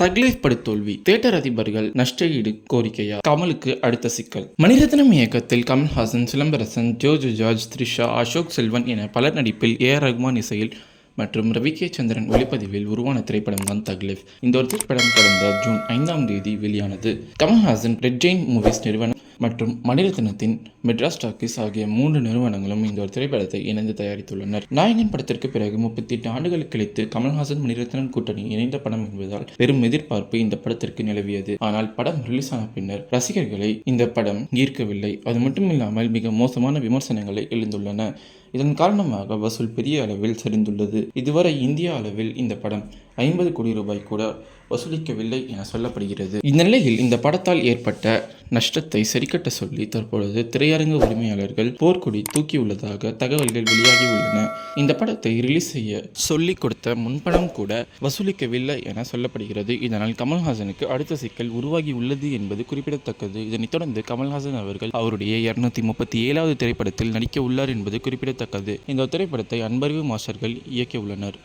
தக்லீஃப் படுதோல்வி தேட்டர் அதிபர்கள் நஷ்ட ஈடு கோரிக்கையா? கமலுக்கு அடுத்த சிக்கல். மணிரத்னம் இயக்கத்தில் கமல்ஹாசன் சிலம்பரசன் ஜோஜு ஜார்ஜ் த்ரிஷா அசோக் செல்வன் என பலர் நடிப்பில் ஏ ஆர் ரஹ்மான் இசையில் மற்றும் ரவி கே சந்திரன் ஒளிப்பதிவில் உருவான திரைப்படம் தான் தக்லீஃப். இந்த ஒரு திரைப்படம் கடந்த ஜூன் ஐந்தாம் தேதி வெளியானது. கமல்ஹாசன் ரெட் ஜெயின் மூவிஸ் நிறுவனம் மற்றும் மணிரத்னத்தின் மெட்ராஸ் டாக்கீஸ் ஆகிய மூன்று நிறுவனங்களும் இந்த ஒரு திரைப்படத்தை இணைந்து தயாரித்துள்ளனர். நாயகன் படத்திற்கு பிறகு முப்பத்தி எட்டு ஆண்டுகள் கழித்து கமல்ஹாசன் மணிரத்னம் கூட்டணி இணைந்த படம் என்பதால் பெரும் எதிர்பார்ப்பு இந்த படத்திற்கு நிலவியது. ஆனால் படம் ரிலீஸ் ஆன பின்னர் ரசிகர்களை இந்த படம் ஈர்க்கவில்லை. அது மட்டுமில்லாமல் மிக மோசமான விமர்சனங்களை எழுந்துள்ளன. இதன் காரணமாக வசூல் பெரிய அளவில் சரிந்துள்ளது. இதுவரை இந்திய அளவில் இந்த படம் ஐம்பது கோடி ரூபாய் கூட வசூலிக்கவில்லை என சொல்லப்படுகிறது. இந்த நிலையில் இந்த படத்தால் ஏற்பட்ட நஷ்டத்தை சரிக்கட்ட சொல்லி தற்பொழுது திரையரங்கு உரிமையாளர்கள் போர்க்கொடி தூக்கியுள்ளதாக தகவல்கள் வெளியாகி உள்ளன இந்த படத்தை ரிலீஸ் செய்ய சொல்லிக் கொடுத்த முன்பணம் கூட வசூலிக்கவில்லை என சொல்லப்படுகிறது. இதனால் கமல்ஹாசனுக்கு அடுத்த சிக்கல் உருவாகி உள்ளது என்பது குறிப்பிடத்தக்கது. இதனைத் தொடர்ந்து கமல்ஹாசன் அவர்கள் அவருடைய இருநூத்தி முப்பத்தி ஏழாவது திரைப்படத்தில் நடிக்க உள்ளார் என்பது குறிப்பிடத்தக்கது. இந்த திரைப்படத்தை அன்பறிவு மாஸ்டர்கள் இயக்கியுள்ளனர்.